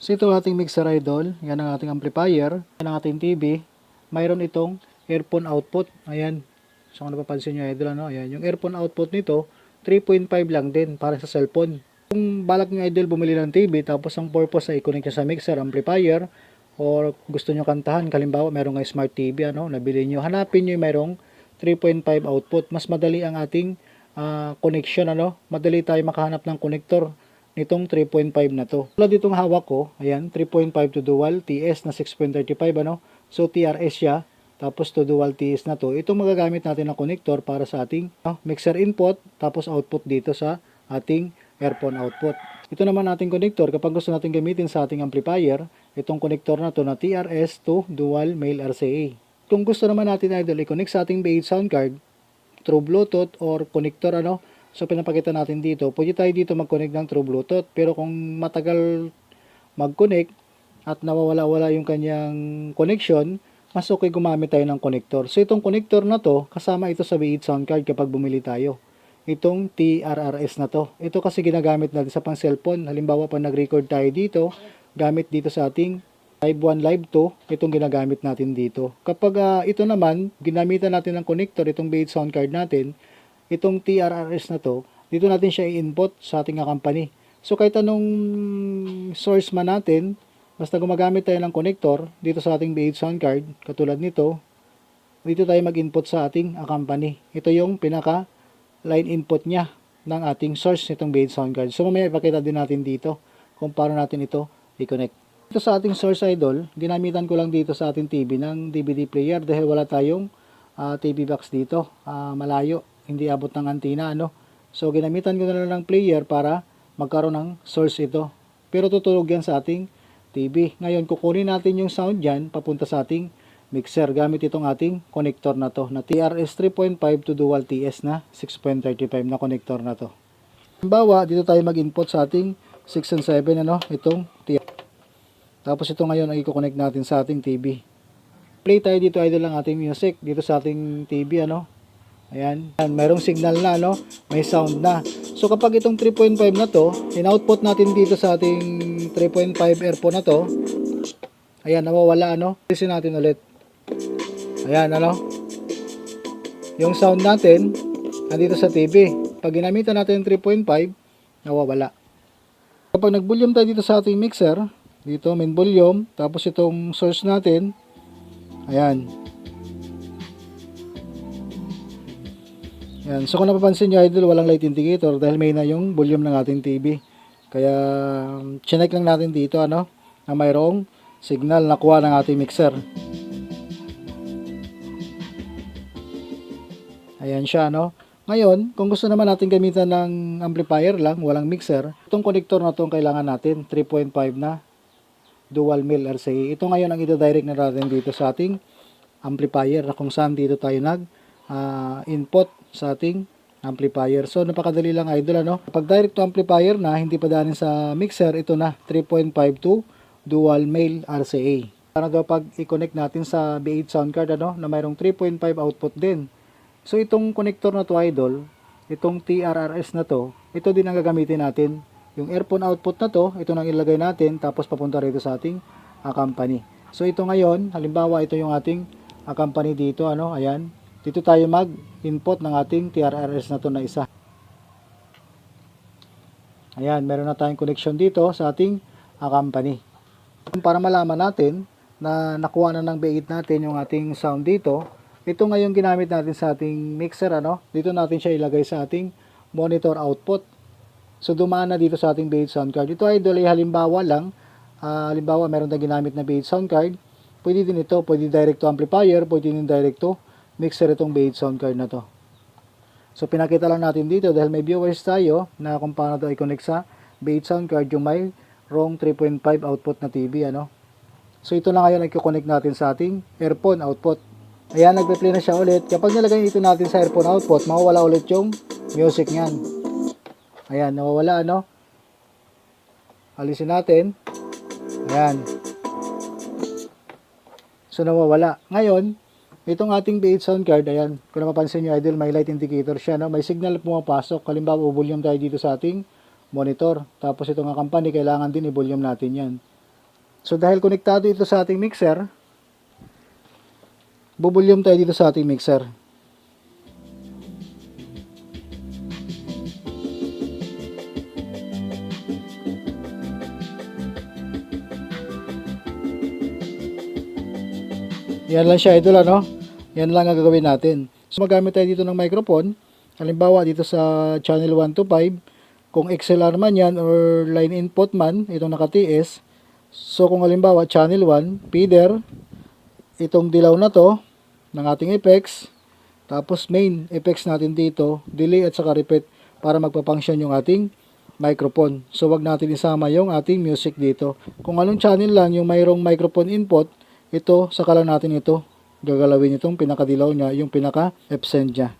So ito ating mixer idol, yan ang ating amplifier, yan ang ating TV. Mayroon itong earphone output. Ayan. So kung napapansin nyo idol, ano? Ayan. Yung earphone output nito, 3.5 lang din para sa cellphone. Kung balak nyo idol bumili ng TV, tapos ang purpose ay i-connect nyo sa mixer, amplifier, or gusto nyo kantahan, kalimbawa merong nga smart TV, ano, nabili nyo, hanapin nyo yung merong 3.5 output. Mas madali ang ating ah, connection, ano, madali tayo makahanap ng connector nitong 3.5 na to. Tulad itong hawak ko, ayan, 3.5 to dual, TS na 6.35, ano, so TRS siya, tapos to dual TS na to. Itong magagamit natin ng connector para sa ating ah, mixer input, tapos output dito sa ating earphone output. Ito naman ating connector, kapag gusto natin gamitin sa ating amplifier, itong connector na to na TRS to dual male RCA. Kung gusto naman natin idol i-connect sa ating B8 sound card through Bluetooth or connector ano, so pinapakita natin dito, pwede tayo dito mag-connect ng through Bluetooth. Pero kung matagal mag-connect at nawawala-wala yung kanyang connection, mas okay gumamit tayo ng connector. So itong connector na to, kasama ito sa B8 sound card kapag bumili tayo. Itong TRRS na to. Ito kasi ginagamit natin sa pang cellphone. Halimbawa pag nag-record tayo dito, gamit dito sa ating Live 1, Live 2, itong ginagamit natin dito. Kapag ah, ito naman, ginamitan natin ng connector, itong B8 sound card natin, itong TRRS na to, dito natin siya i-input sa ating company. So kahit anong source man natin, basta gumagamit tayo ng connector dito sa ating B8 sound card, katulad nito, dito tayo mag-input sa ating company. Ito yung pinaka line input niya ng ating source nitong B8 sound card. So mamaya ipakita din natin dito kung paano natin ito i-connect. Ito sa ating source idol, ginamitan ko lang dito sa ating TV ng DVD player dahil wala tayong ah, TV box dito. Ah, malayo, hindi abot ng antina ano. So ginamitan ko na lang ng player para magkaroon ng source ito. Pero tutulog yan sa ating TV. Ngayon kukunin natin yung sound dyan papunta sa ating mixer gamit itong ating connector na to na TRS 3.5 to dual TS na 6.35 na connector na to. Halimbawa, dito tayo mag-input sa ating 6 and 7 ano, itong TRS. Tapos ito ngayon ang i-connect natin sa ating TV. Play tayo dito idol ang ating music dito sa ating TV ano. Ayan, mayroong signal na no, may sound na. So kapag itong 3.5 na to, in-output natin dito sa ating 3.5 earphone na to. Ayan, nawawala ano. Listen natin ulit. Ayan, ano? Yung sound natin nandito sa TV. Pag ginamitan natin yung 3.5, nawawala. Kapag nag-volume tayo dito sa ating mixer, dito main volume, tapos itong source natin, ayan. Ayan. So kung napapansin nyo idol, walang light indicator dahil may na yung volume ng ating TV. Kaya, chinek lang natin dito, ano, na mayroong signal na kuha ng ating mixer. Ayan siya, no? Ngayon, kung gusto naman natin gamitan ng amplifier lang, walang mixer, itong connector na itong kailangan natin, 3.5 na dual mil RCA. Ito ngayon ang ito-direct na natin dito sa ating amplifier na kung saan dito tayo nag ah, input sa ating amplifier. So, napakadali lang idol, ano? Pag direct to amplifier na, hindi pa daanin sa mixer, ito na, 3.5 to dual male RCA. Para daw pag i-connect natin sa B8 sound card, ano, na mayroong 3.5 output din. So itong connector na to idol, itong TRRS na to, ito din ang gagamitin natin. Yung earphone output na to, ito nang ilagay natin tapos papunta rito sa ating ah, company. So ito ngayon, halimbawa ito yung ating ah, company dito, ano, ayan. Dito tayo mag-input ng ating TRRS na to na isa. Ayan, meron na tayong connection dito sa ating company. Para malaman natin na nakuha na ng B8 natin yung ating sound dito, ito ngayon ginamit natin sa ating mixer, ano? Dito natin siya ilagay sa ating monitor output. So, dumaan na dito sa ating B8 sound card. Ito ay ay halimbawa lang. Ah, halimbawa, meron tayong ginamit na B8 sound card. Pwede din ito. Pwede direct to amplifier. Pwede din direct to mixer itong B8 sound card na to. So, pinakita lang natin dito dahil may viewers tayo na kung paano ito i-connect sa B8 sound card yung may wrong 3.5 output na TV, ano? So, ito na ngayon ay connect natin sa ating earphone output. Ayan, nagpe-play na siya ulit. Kapag nilagay ito natin sa earphone output, mawawala ulit yung music niyan. Ayan, nawawala, ano? Alisin natin. Ayan. So, nawawala. Ngayon, itong ating B8 sound card, ayan, kung napapansin nyo, idol, may light indicator siya, no? May signal na pumapasok. Halimbawa, volume tayo dito sa ating monitor. Tapos, itong company, kailangan din i-volume natin yan. So dahil konektado ito sa ating mixer, bubulyom tayo dito sa ating mixer. Yan lang siya idol ano. Yan lang ang gagawin natin. So magamit tayo dito ng microphone. Halimbawa dito sa channel 1 to 5, kung XLR man yan or line input man, itong naka-TS. So kung halimbawa channel 1, feeder, itong dilaw na to ng ating effects, tapos main effects natin dito, delay at saka repeat para magpa-function yung ating microphone. So wag natin isama yung ating music dito. Kung anong channel lang yung mayroong microphone input, ito, saka natin ito gagalawin itong pinakadilaw niya, yung pinaka-absent niya.